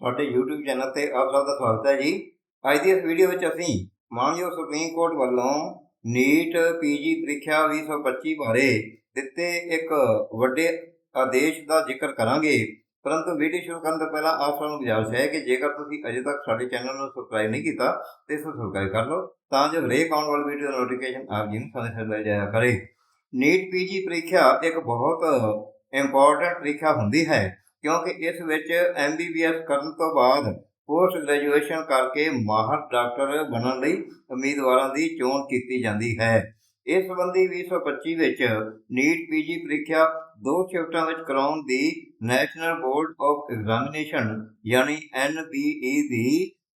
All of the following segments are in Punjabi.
ਸਾਡੇ YouTube ਚੈਨਲ ਤੇ ਆਪ ਸਭ ਦਾ ਸਵਾਗਤ ਹੈ ਜੀ। ਅੱਜ ਦੀ ਇਸ ਵੀਡੀਓ ਵਿੱਚ ਅਸੀਂ ਮਾਨਯੋਗ ਸੁਪਰੀਮ ਕੋਰਟ ਵੱਲੋਂ ਨੀਟ ਪੀਜੀ ਪ੍ਰੀਖਿਆ 2025 ਬਾਰੇ ਦਿੱਤੇ ਇੱਕ ਵੱਡੇ ਆਦੇਸ਼ ਦਾ ਜ਼ਿਕਰ ਕਰਾਂਗੇ। ਪਰੰਤੂ ਵੀਡੀਓ ਸ਼ੁਰੂ ਕਰਨ ਤੋਂ ਪਹਿਲਾਂ ਆਪ ਸਭ ਨੂੰ ਗੁਜ਼ਾਰਿਸ਼ ਹੈ ਕਿ ਜੇਕਰ ਤੁਸੀਂ ਅਜੇ ਤੱਕ ਸਾਡੇ ਚੈਨਲ ਨੂੰ ਸਬਸਕ੍ਰਾਈਬ ਨਹੀਂ ਕੀਤਾ, ਤੇ ਇਸ ਨੂੰ ਸਬਸਕ੍ਰਾਈਬ ਕਰ ਲਓ, ਤਾਂ ਜੋ ਹਰੇਕ ਆਉਣ ਵਾਲੀ ਵੀਡੀਓ ਦਾ ਨੋਟੀਫਿਕੇਸ਼ਨ ਆਪ ਜੀ ਨੂੰ ਸਮੇਂ ਸਿਰ ਮਿਲ ਜਾਇਆ ਕਰੇ। ਨੀਟ ਪੀਜੀ ਪ੍ਰੀਖਿਆ ਇੱਕ ਬਹੁਤ ਇੰਪੋਰਟੈਂਟ ਪ੍ਰੀਖਿਆ ਹੁੰਦੀ ਹੈ। ਕਿਉਂਕਿ ਇਸ ਵਿੱਚ ਐਮਬੀਬੀਐਸ ਕਰਨ ਤੋਂ ਬਾਅਦ ਪੋਸਟ ਗ੍ਰੈਜੂਏਸ਼ਨ ਕਰਕੇ ਮਾਹਰ ਡਾਕਟਰ ਬਣਨ ਲਈ ਉਮੀਦਵਾਰਾਂ ਦੀ ਚੋਣ ਕੀਤੀ ਜਾਂਦੀ ਹੈ। ਇਸ ਸੰਬੰਧੀ 2025 ਵਿੱਚ ਨੀਟ ਪੀਜੀ ਪ੍ਰੀਖਿਆ ਦੋ ਸ਼ਿਫਟਾਂ ਵਿੱਚ ਕਰਾਉਣ ਦੀ ਨੈਸ਼ਨਲ ਬੋਰਡ ਆਫ ਐਗਜ਼ਾਮੀਨੇਸ਼ਨ ਯਾਨੀ ਐਨਬੀਈ ਦੀ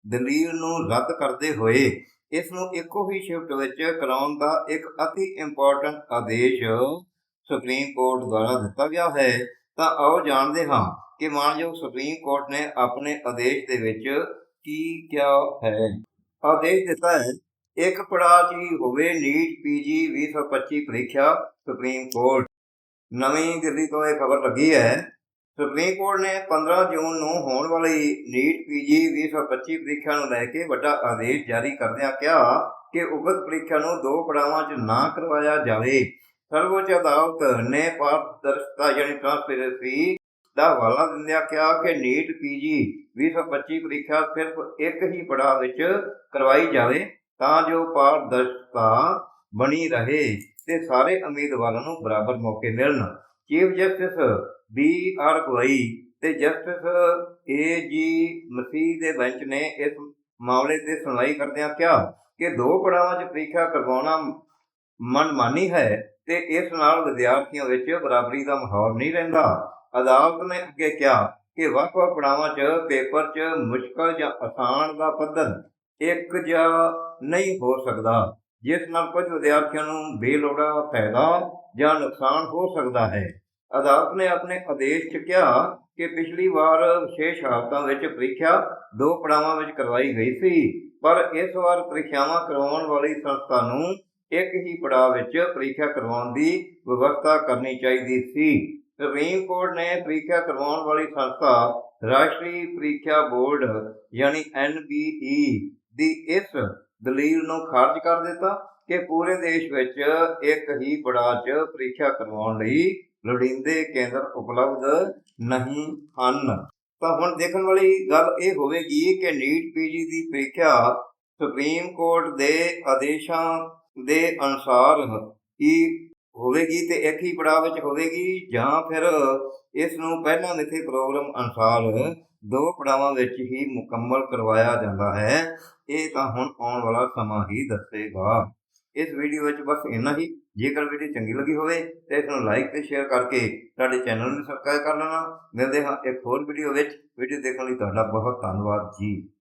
ਦਲੀਲ ਨੂੰ ਰੱਦ ਕਰਦੇ ਹੋਏ ਇਸ ਨੂੰ ਇੱਕੋ ਹੀ ਸ਼ਿਫਟ ਵਿੱਚ ਕਰਾਉਣ ਦਾ ਇੱਕ ਅਤੀ ਇੰਪੋਰਟੈਂਟ ਆਦੇਸ਼ ਸੁਪਰੀਮ ਕੋਰਟ ਦੁਆਰਾ ਦਿੱਤਾ ਗਿਆ ਹੈ। ਤਾਂ ਆਓ ਜਾਣਦੇ ਹਾਂ ਕਿ ਮਾਨਯੋਗ ਸੁਪਰੀਮ ਕੋਰਟ ਨੇ ਆਪਣੇ ਆਦੇਸ਼ ਦੇ ਵਿੱਚ ਕੀ ਕਿਹਾ ਹੈ। ਆਦੇਸ਼ ਦਿੱਤਾ ਹੈ, ਇੱਕ ਪੜਾਅ 'ਚ ਹੀ ਹੋਵੇ ਨੀਟ ਪੀਜੀ 2025 ਪ੍ਰੀਖਿਆ ਸੁਪਰੀਮ ਕੋਰਟ। ਨਵੀਂ ਦਿੱਲੀ ਤੋਂ ਇਹ ਖਬਰ ਲੱਗੀ ਹੈ, ਸੁਪਰੀਮ ਕੋਰਟ ਨੇ 15 ਜੂਨ ਨੂੰ ਹੋਣ ਵਾਲੀ ਨੀਟ ਪੀਜੀ 2025 ਪ੍ਰੀਖਿਆ ਨੂੰ ਲੈ ਕੇ ਵੱਡਾ ਆਦੇਸ਼ ਜਾਰੀ ਕਰਦਿਆਂ ਕਿਹਾ ਕਿ ਉਕਤ ਪ੍ਰੀਖਿਆ ਨੂੰ ਦੋ ਪੜਾਵਾਂ 'ਚ ਨਾ ਕਰਵਾਇਆ ਜਾਵੇ। ਸਰਵਉੱਚ ਅਦਾਲਤ ਨੇ ਪਾਰਦਰਸ਼ਤਾ ਯਾਨੀ ਟ੍ਰਾਂਸਪੇਰੈਂਸੀ ਦਾ ਹਵਾਲਾ ਦਿੰਦਿਆਂ ਕਿਹਾ ਕਿ ਨੀਟ ਪੀਜੀ 2025 ਪ੍ਰੀਖਿਆ ਸਿਰਫ ਇੱਕ ਹੀ ਪੜਾਅ ਵਿੱਚ ਕਰਵਾਈ ਜਾਵੇ ਤਾਂ ਜੋ ਪਾਰਦਰਸ਼ਤਾ ਬਣੀ ਰਹੇ ਤੇ ਸਾਰੇ ਉਮੀਦਵਾਰਾਂ ਨੂੰ ਬਰਾਬਰ ਮੌਕੇ ਮਿਲਣ। Chief justice B R Gavai ਤੇ ਜਸਟਿਸ ਏ ਜੀ ਮਸੀਹ ਦੇ ਬੈਂਚ ਨੇ ਇਸ ਮਾਮਲੇ ਤੇ ਸੁਣਵਾਈ ਕਰਦਿਆਂ ਕਿਹਾ ਕਿ ਦੋ ਪੜਾਵਾਂ 'ਚ ਪ੍ਰੀਖਿਆ ਕਰਵਾਉਣਾ ਮਨਮਾਨੀ ਹੈ ਤੇ ਇਸ ਨਾਲ ਵਿਦਿਆਰਥੀਆਂ ਵਿੱਚ ਬਰਾਬਰੀ ਦਾ ਮਾਹੌਲ ਨਹੀਂ ਰਹਿੰਦਾ। ਅਦਾਲਤ ਨੇ ਅੱਗੇ ਕਿਹਾ ਕਿ ਵੱਖ-ਵੱਖ ਪੜਾਵਾਂ 'ਚ, ਪੇਪਰ 'ਚ ਮੁਸ਼ਕਲ ਜਾਂ ਆਸਾਨ ਦਾ ਪੱਧਰ ਇੱਕ ਜਿਹਾ ਨਹੀਂ ਹੋ ਸਕਦਾ, ਜਿਸ ਨਾਲ ਕੁਝ ਵਿਦਿਆਰਥੀਆਂ ਨੂੰ ਬੇਲੋੜਾ ਫਾਇਦਾ ਜਾਂ ਨੁਕਸਾਨ ਹੋ ਸਕਦਾ ਹੈ। ਅਦਾਲਤ ਨੇ ਆਪਣੇ ਆਦੇਸ਼ 'ਚ ਕਿਹਾ ਕਿ ਪਿਛਲੀ ਵਾਰ ਵਿਸ਼ੇਸ਼ ਹਾਲਤਾਂ ਵਿੱਚ ਪ੍ਰੀਖਿਆ ਦੋ ਪੜਾਵਾਂ ਵਿੱਚ ਕਰਵਾਈ ਗਈ ਸੀ, ਪਰ ਇਸ ਵਾਰ ਪ੍ਰੀਖਿਆਵਾਂ ਕਰਵਾਉਣ ਵਾਲੀ ਸੰਸਥਾ ਨੂੰ ਇੱਕ ਹੀ ਪੜਾਅ ਵਿੱਚ ਪ੍ਰੀਖਿਆ ਕਰਵਾਉਣ ਦੀ ਵਿਵਸਥਾ ਕਰਨੀ ਚਾਹੀਦੀ ਸੀ। ਸੁਪਰੀਮ ਕੋਰਟ ਨੇ ਪ੍ਰੀਖਿਆ ਕਰਵਾਉਣ ਵਾਲੀ ਸੰਸਥਾ ਰਾਸ਼ਟਰੀ ਪ੍ਰੀਖਿਆ ਬੋਰਡ ਯਾਨੀ ਐਨਬੀਈ ਦੀ ਇਸ ਦਲੀਲ ਨੂੰ ਖਾਰਜ ਕਰ ਦਿੱਤਾ ਕਿ ਪੂਰੇ ਦੇਸ਼ ਵਿੱਚ ਇੱਕ ਹੀ ਪੜਾਅ 'ਚ ਪ੍ਰੀਖਿਆ ਕਰਵਾਉਣ ਲਈ ਲੋੜੀਂਦੇ ਕੇਂਦਰ ਉਪਲਬਧ ਨਹੀਂ ਹਨ। ਤਾਂ ਹੁਣ ਦੇਖਣ ਵਾਲੀ ਗੱਲ ਇਹ ਹੋਵੇਗੀ ਕਿ ਨੀਟ ਪੀਜੀ ਦੀ ਪ੍ਰੀਖਿਆ ਸੁਪਰੀਮ ਕੋਰਟ ਦੇ ਆਦੇਸ਼ਾਂ ਦੇ ਅਨੁਸਾਰ ਹੀ ਹੋਵੇਗੀ ਤੇ ਇੱਕ ਹੀ ਪੜਾਅ ਵਿੱਚ ਹੋਵੇਗੀ, ਜਾਂ ਫਿਰ ਇਸ ਨੂੰ ਪਹਿਲਾਂ ਲਿਖੇ ਪ੍ਰੋਗਰਾਮ ਅਨੁਸਾਰ ਦੋ ਪੜਾਵਾਂ ਵਿੱਚ ਹੀ ਮੁਕੰਮਲ ਕਰਵਾਇਆ ਜਾਂਦਾ ਹੈ। ਇਹ ਤਾਂ ਹੁਣ ਆਉਣ ਵਾਲਾ ਸਮਾਂ ਹੀ ਦੱਸੇਗਾ। ਇਸ ਵੀਡੀਓ ਵਿੱਚ ਬਸ ਇੰਨਾ ਹੀ। ਜੇਕਰ ਵੀਡੀਓ ਚੰਗੀ ਲੱਗੀ ਹੋਵੇ ਤਾਂ ਇਸ ਨੂੰ ਲਾਈਕ ਤੇ ਸ਼ੇਅਰ ਕਰਕੇ ਸਾਡੇ ਚੈਨਲ ਨੂੰ ਸਬਸਕ੍ਰਾਈਬ ਕਰ ਲੈਣਾ। ਮਿਲਦੇ ਹਾਂ ਇੱਕ ਹੋਰ ਵੀਡੀਓ ਵਿੱਚ। ਵੀਡੀਓ ਦੇਖਣ ਲਈ ਤੁਹਾਡਾ ਬਹੁਤ ਧੰਨਵਾਦ ਜੀ।